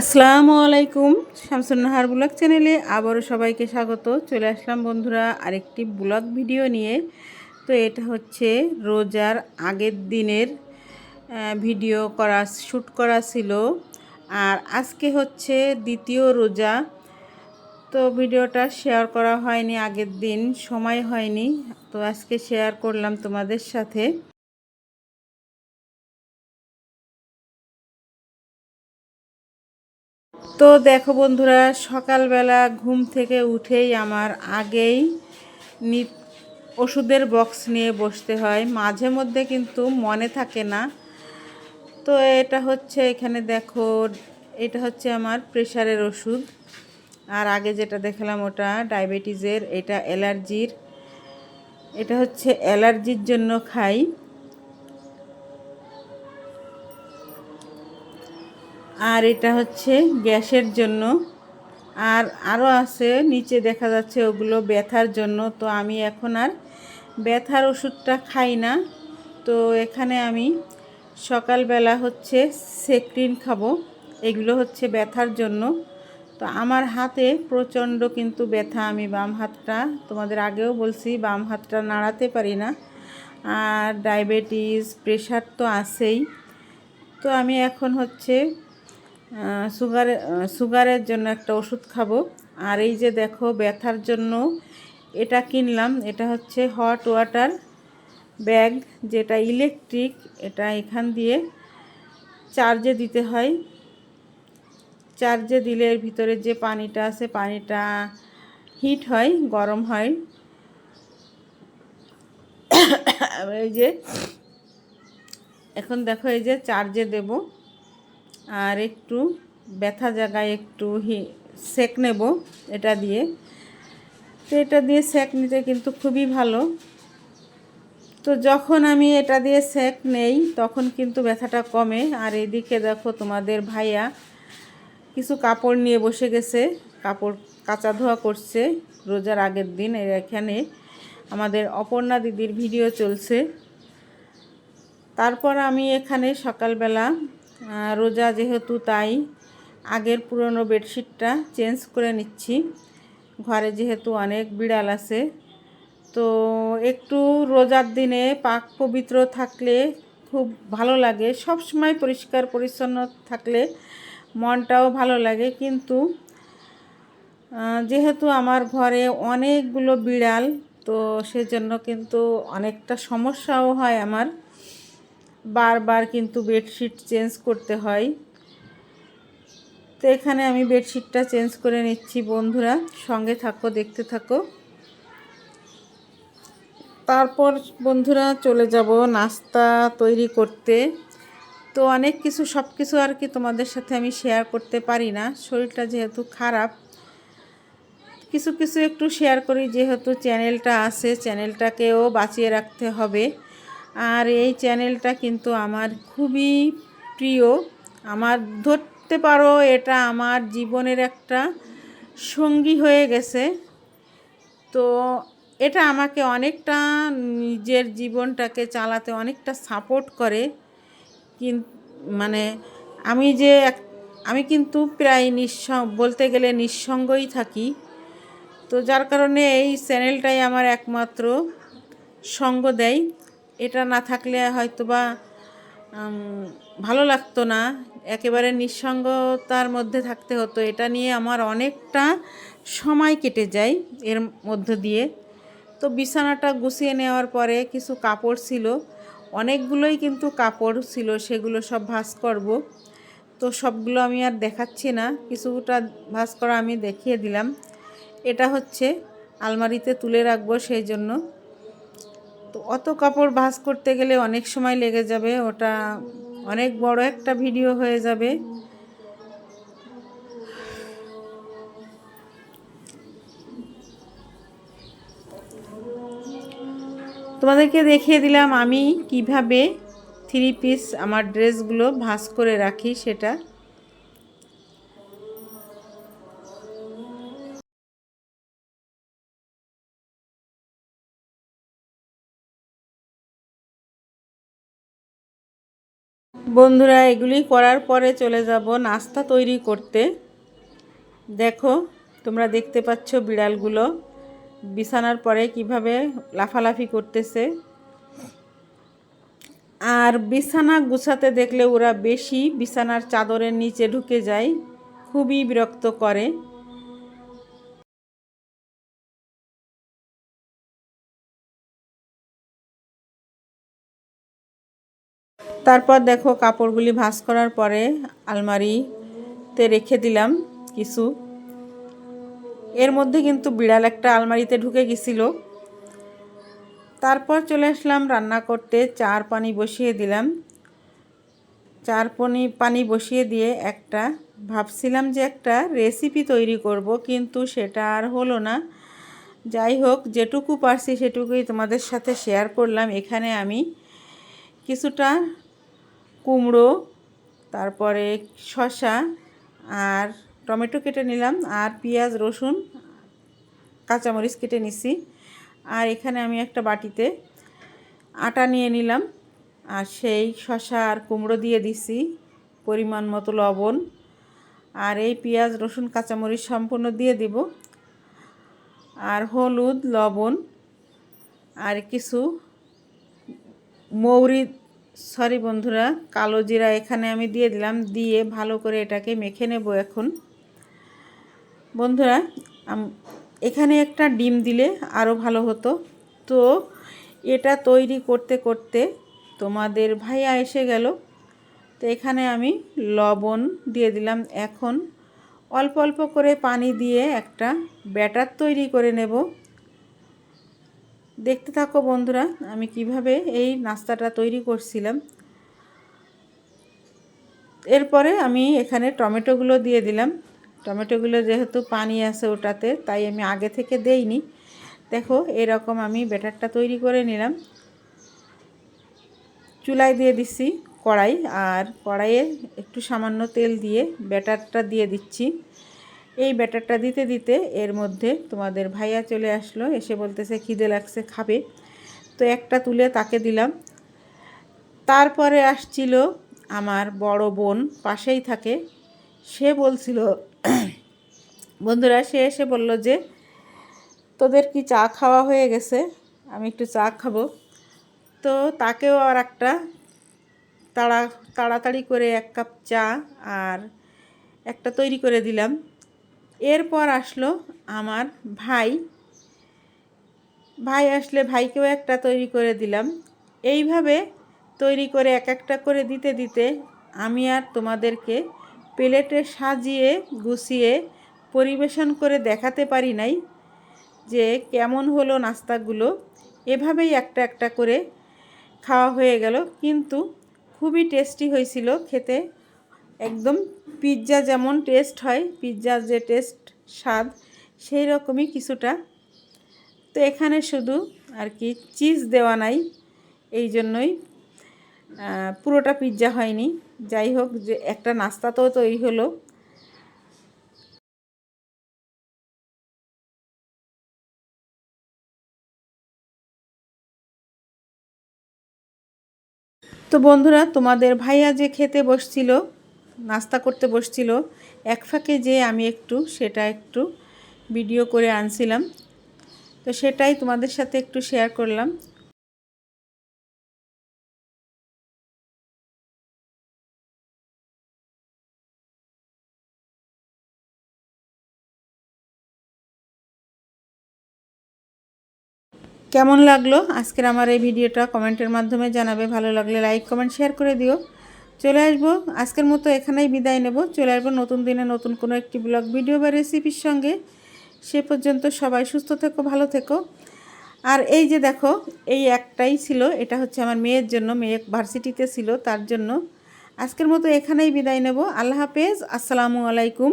আসসালামু আলাইকুম শামসুন্নাহার ব্লগ চ্যানেলে আবারও সবাইকে স্বাগত। চলে আসলাম বন্ধুরা আরেকটি ব্লগ ভিডিও নিয়ে। তো এটা হচ্ছে রোজার আগের দিনের ভিডিও করা শ্যুট করা ছিল। আর আজকে হচ্ছে দ্বিতীয় রোজা। তো ভিডিওটা শেয়ার করা হয়নি আগের দিন, সময় হয়নি। তো আজকে শেয়ার করলাম তোমাদের সাথে। তো দেখো বন্ধুরা, সকালবেলা ঘুম থেকে উঠেই আমার আগেই নি ওষুধের বক্স নিয়ে বসতে হয়। মাঝে মধ্যে কিন্তু মনে থাকে না। তো এটা হচ্ছে এখানে দেখো, এটা হচ্ছে আমার প্রেশারের ওষুধ। আর আগে যেটা দেখালাম ওটা ডায়াবেটিসের, এটা অ্যালার্জির। এটা হচ্ছে অ্যালার্জির জন্য খাই। আর এটা হচ্ছে গ্যাসের জন্য। আর আরও আছে, নিচে দেখা যাচ্ছে ওগুলো ব্যথার জন্য। তো আমি এখন আর ব্যথার ওষুধটা খাই না। তো এখানে আমি সকালবেলা হচ্ছে সেক্রিন খাব। এগুলো হচ্ছে ব্যথার জন্য। তো আমার হাতে প্রচণ্ড কিন্তু ব্যথা, আমি বাম হাতটা, তোমাদের আগেও বলছি, বাম হাতটা নাড়াতে পারি না। আর ডায়াবেটিস, প্রেশার তো আছেই। তো আমি এখন হচ্ছে সুগারে সুগারের জন্য একটা ওষুধ খাব। আর এই যে দেখো, ব্যথার জন্য এটা কিনলাম। এটা হচ্ছে হট ওয়াটার ব্যাগ যেটা ইলেকট্রিক এটা এখান দিয়ে চার্জে দিতে হয়। চার্জে দিলে এর ভিতরে যে পানিটা আছে, পানিটা হিট হয়, গরম হয়। এই যে, এখন দেখো এই যে চার্জে দেব। আর একটু ব্যথা জায়গায় একটু হি, সেক নেব এটা দিয়ে। তো এটা দিয়ে সেক নিতে কিন্তু খুবই ভালো। তো যখন আমি এটা দিয়ে সেক নেই, তখন কিন্তু ব্যথাটা কমে। আর এদিকে দেখো তোমাদের ভাইয়া কিছু কাপড় নিয়ে বসে গেছে, কাপড় কাচা ধোয়া করছে রোজার আগের দিন। এখানে আমাদের অপর্ণা দিদির ভিডিও চলছে। তারপর আমি এখানে সকালবেলা রোজা যেহেতু তাই, আগের পুরনো বেডশিটটা চেঞ্জ করে নিচ্ছি। ঘরে যেহেতু অনেক বিড়াল আছে, তো একটু রোজার দিনে পাক পবিত্র থাকলে খুব ভালো লাগে। সব সময় পরিষ্কার পরিচ্ছন্ন থাকলে মনটাও ভালো লাগে, কিন্তু যেহেতু আমার ঘরে অনেকগুলো বিড়াল, তো সেজন্য কিন্তু অনেকটা সমস্যাও হয় আমার। বারবার কিন্তু বেডশিট চেঞ্জ করতে হয়। তো এখানে আমি বেডশিটটা চেঞ্জ করে নিচ্ছি বন্ধুরা। সঙ্গে থাকো, দেখতে থাকো। তারপর বন্ধুরা চলে যাব নাস্তা তৈরি করতে। তো অনেক কিছু, সব কিছু আর কি তোমাদের সাথে আমি শেয়ার করতে পারি না। শরীরটা যেহেতু খারাপ, কিছু কিছু একটু শেয়ার করি। যেহেতু চ্যানেলটা আছে চ্যানেলটাকেও বাঁচিয়ে রাখতে হবে। আর এই চ্যানেলটা কিন্তু আমার খুবই প্রিয়। আমার ধরতে পারো, এটা আমার জীবনের একটা সঙ্গী হয়ে গেছে। তো এটা আমাকে অনেকটা নিজের জীবনটাকে চালাতে অনেকটা সাপোর্ট করে। কিন মানে আমি যে এক- আমি কিন্তু প্রায় নিঃস, বলতে গেলে নিঃসঙ্গই থাকি। তো যার কারণে এই চ্যানেলটাই আমার একমাত্র সঙ্গ দেয়। এটা না থাকলে হয়তো বা ভালো লাগতো না। একেবারে নিঃসঙ্গতার মধ্যে থাকতে হতো। এটা নিয়ে আমার অনেকটা সময় কেটে যায় এর মধ্য দিয়ে। তো বিছানাটা গুছিয়ে নেওয়ার পরে কিছু কাপড় ছিল। অনেকগুলোই কিন্তু কাপড় ছিল, সেগুলো সব ভাঁজ করব। তো সবগুলো আমি আর দেখাচ্ছি না। কিছুটা ভাঁজ করা আমি দেখিয়ে দিলাম। এটা হচ্ছে আলমারিতে তুলে রাখব সেই জন্য। তো অত কাপড় ভাঁজ করতে গেলে অনেক সময় লেগে যাবে, ওটা অনেক বড় একটা ভিডিও হয়ে যাবে। তোমাদেরকে দেখিয়ে দিলাম আমি কীভাবে থ্রি পিস আমার ড্রেসগুলো ভাঁজ করে রাখি সেটা। বন্ধুরা, এগুলি করার পরে চলে যাব নাস্তা তৈরি করতে। দেখো, তোমরা দেখতে পাচ্ছ বিড়ালগুলো বিছানার পরে কীভাবে লাফালাফি করতেছে। আর বিছানা গুছাতে দেখলে ওরা বেশি বিছানার চাদরের নিচে ঢুকে যায়, খুবই বিরক্ত করে। তারপর দেখো কাপড়গুলি ভাঁজ করার পরে আলমারিতে রেখে দিলাম কিছু। এর মধ্যে কিন্তু বিড়াল একটা আলমারিতে ঢুকে গেছিল। তারপর চলে আসলাম রান্না করতে, চার পানি বসিয়ে দিলাম। চার পানি পানি বসিয়ে দিয়ে একটা, ভাবছিলাম যে একটা রেসিপি তৈরি করব, কিন্তু সেটা আর হলো না। যাই হোক, যেটুকু পারছি সেটুকুই তোমাদের সাথে শেয়ার করলাম। এখানে আমি কিছুটা কুমড়ো, তারপরে শসা আর টমেটো কেটে নিলাম আর পেঁয়াজ, রসুন, কাঁচামরিচ কেটে নিছি। আর এখানে আমি একটা বাটিতে আটা নিয়ে নিলাম আর সেই শসা আর কুমড়ো দিয়ে দিছি পরিমাণ মতো লবণ। আর এই পেঁয়াজ, রসুন, কাঁচামরিচ সম্পূর্ণ দিয়ে দিব। আর হলুদ, লবণ আর কিছু মৌরি সরি বন্ধুরা, কালো জিরা এখানে আমি দিয়ে দিলাম, দিয়ে ভালো করে এটাকে মেখে নেব এখন। বন্ধুরা এখানে একটা ডিম দিলে আরও ভালো হতো। তো এটা তৈরি করতে করতে তোমাদের ভাইয়া এসে গেল। তো এখানে আমি লবণ দিয়ে দিলাম এখন। অল্প অল্প করে পানি দিয়ে একটা ব্যাটার তৈরি করে নেব। দেখতে থাকো বন্ধুরা, আমি কীভাবে এই নাস্তাটা তৈরি করছিলাম। এরপরে আমি এখানে টমেটোগুলো দিয়ে দিলাম। টমেটোগুলো যেহেতু পানি আছে ওটাতে, তাই আমি আগে থেকে দেইনি। দেখো, এরকম আমি ব্যাটারটা তৈরি করে নিলাম। চুলায় দিয়ে দিচ্ছি কড়াই, আর কড়াইয়ে একটু সামান্য তেল দিয়ে ব্যাটারটা দিয়ে দিচ্ছি। এই ব্যাটারটা দিতে দিতে এর মধ্যে তোমাদের ভাইয়া চলে আসলো, এসে বলতেছে, খিদে লাগছে, খাবে। তো একটা তুলে তাকে দিলাম। তারপরে আসছিল আমার বড় বোন, পাশেই থাকে। সে বলছিল, বন্ধুরা, সে এসে বলল যে, তোদের কি চা খাওয়া হয়ে গেছে? আমি একটু চা খাব। তো তাকেও আর একটা তাড়া, তাড়াতাড়ি করে এক কাপ চা আর একটা তৈরি করে দিলাম। এরপর আসলো আমার ভাই। ভাই আসলে ভাইকেও একটা তৈরি করে দিলাম। এইভাবে তৈরি করে এক একটা করে দিতে দিতে আমি আর তোমাদেরকে প্লেটে সাজিয়ে গুছিয়ে পরিবেশন করে দেখাতে পারি নাই যে কেমন হলো নাস্তাগুলো। এভাবেই একটা একটা করে খাওয়া হয়ে গেল। কিন্তু খুবই টেস্টি হয়েছিল খেতে। একদম পিৎজা যেমন টেস্ট হয়, পিৎজার যে টেস্ট স্বাদ, সেই রকমই কিছুটা। তো এখানে শুধু আর কি চিজ দেওয়া নাই, এই জন্যই পুরোটা পিৎজা হয়নি। যাই হোক, যে একটা নাস্তা তো তৈরি হলো। তো বন্ধুরা, তোমাদের ভাইয়া যে খেতে বসছিল নাস্তা করতে বসছিল। এক ফাঁকে যে আমি একটু, সেটা একটু ভিডিও করে আনছিলাম। তো সেটাই তোমাদের সাথে একটু শেয়ার করলাম। কেমন লাগল? আজকের আমার এই ভিডিওটা কমেন্টের মাধ্যমে জানাবে। ভালো লাগলে লাইক কমেন্ট শেয়ার করে দিও। চলে আসব। আজকের মতো এখানেই বিদায় নেব। চলে আসব নতুন দিনে নতুন কোনো একটি ব্লগ, ভিডিও বা রেসিপির সঙ্গে। সে পর্যন্ত সবাই সুস্থ থেকো, ভালো থেকো। আর এই যে দেখো, এই একটাই ছিল। এটা হচ্ছে আমার মেয়ের জন্য। মেয়ে ভার্সিটিতে ছিল, তার জন্য। আজকের মতো এখানেই বিদায় নেব। আল্লাহ হাফেজ। আসসালামু আলাইকুম।